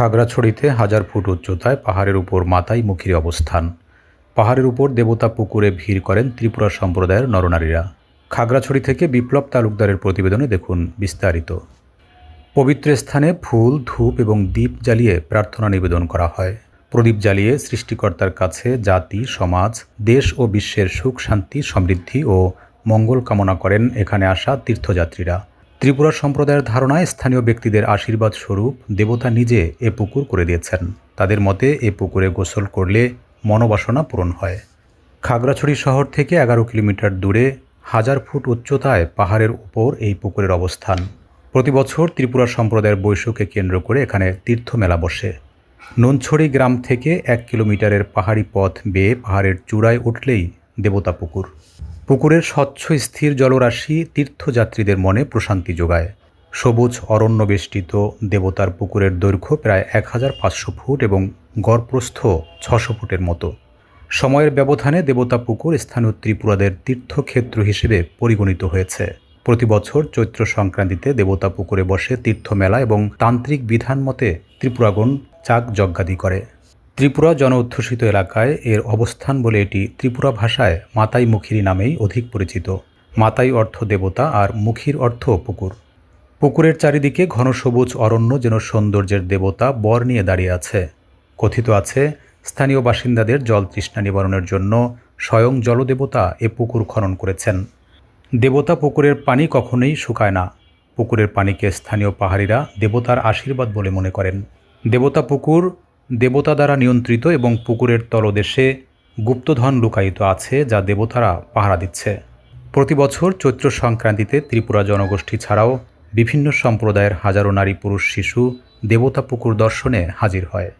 খাগড়াছড়িতে হাজার ফুট উচ্চতায় পাহাড়ের উপর মাতাই মুখির অবস্থান। পাহাড়ের উপর দেবতা পুকুরে ভিড় করেন ত্রিপুরা সম্প্রদায়ের নরনারীরা। খাগড়াছড়ি থেকে বিপ্লব তালুকদারের প্রতিবেদনে দেখুন বিস্তারিত। পবিত্র স্থানে ফুল, ধূপ এবং দ্বীপ জ্বালিয়ে প্রার্থনা নিবেদন করা হয়। প্রদীপ জ্বালিয়ে সৃষ্টিকর্তার কাছে জাতি, সমাজ, দেশ ও বিশ্বের সুখ, শান্তি, সমৃদ্ধি ও মঙ্গল কামনা করেন এখানে আসা তীর্থযাত্রীরা। ত্রিপুরা সম্প্রদায়ের ধারণায় স্থানীয় ব্যক্তিদের আশীর্বাদ স্বরূপ দেবতা নিজে এ পুকুর করে দিয়েছেন। তাদের মতে, এ পুকুরে গোসল করলে মনোবাসনা পূরণ হয়। খাগড়াছড়ি শহর থেকে এগারো কিলোমিটার দূরে হাজার ফুট উচ্চতায় পাহাড়ের উপর এই পুকুরের অবস্থান। প্রতি বছর ত্রিপুরা সম্প্রদায়ের বৈশকে কেন্দ্র করে এখানে তীর্থ মেলা বসে। নুনছড়ি গ্রাম থেকে এক কিলোমিটারের পাহাড়ি পথ বেয়ে পাহাড়ের চূড়ায় উঠলেই দেবতা পুকুর। পুকুরের স্বচ্ছ স্থির জলরাশি তীর্থযাত্রীদের মনে প্রশান্তি যোগায়। সবুজ অরণ্য বেষ্টিত দেবতার পুকুরের দৈর্ঘ্য প্রায় এক হাজার পাঁচশো ফুট এবং গড়প্রস্থ ছশো ফুটের মতো। সময়ের ব্যবধানে দেবতা পুকুর স্থানীয় ত্রিপুরাদের তীর্থক্ষেত্র হিসেবে পরিগণিত হয়েছে। প্রতি বছর চৈত্র সংক্রান্তিতে দেবতা পুকুরে বসে তীর্থ মেলা এবং তান্ত্রিক বিধান মতে ত্রিপুরাগণ চাক যজ্ঞাদি করে। ত্রিপুরা জনঅধ্যুষিত এলাকায় এর অবস্থান বলে এটি ত্রিপুরা ভাষায় মাতাই মুখিরি নামেই অধিক পরিচিত। মাতাই অর্থ দেবতা আর মুখির অর্থ পুকুর। পুকুরের চারিদিকে ঘন সবুজ অরণ্য যেন সৌন্দর্যের দেবতা বর নিয়ে দাঁড়িয়ে আছে। কথিত আছে, স্থানীয় বাসিন্দাদের জল তৃষ্ণা নিবারণের জন্য স্বয়ং জলদেবতা এ পুকুর খনন করেছেন। দেবতা পুকুরের পানি কখনোই শুকায় না। পুকুরের পানিকে স্থানীয় পাহাড়িরা দেবতার আশীর্বাদ বলে মনে করেন। দেবতা পুকুর দেবতা দ্বারা নিয়ন্ত্রিত এবং পুকুরের তলদেশে গুপ্তধন লুকায়িত আছে যা দেবতারা পাহারা দিচ্ছে। প্রতি বছর চৈত্র সংক্রান্তিতে ত্রিপুরা জনগোষ্ঠী ছাড়াও বিভিন্ন সম্প্রদায়ের হাজারো নারী পুরুষ শিশু দেবতা পুকুর দর্শনে হাজির হয়।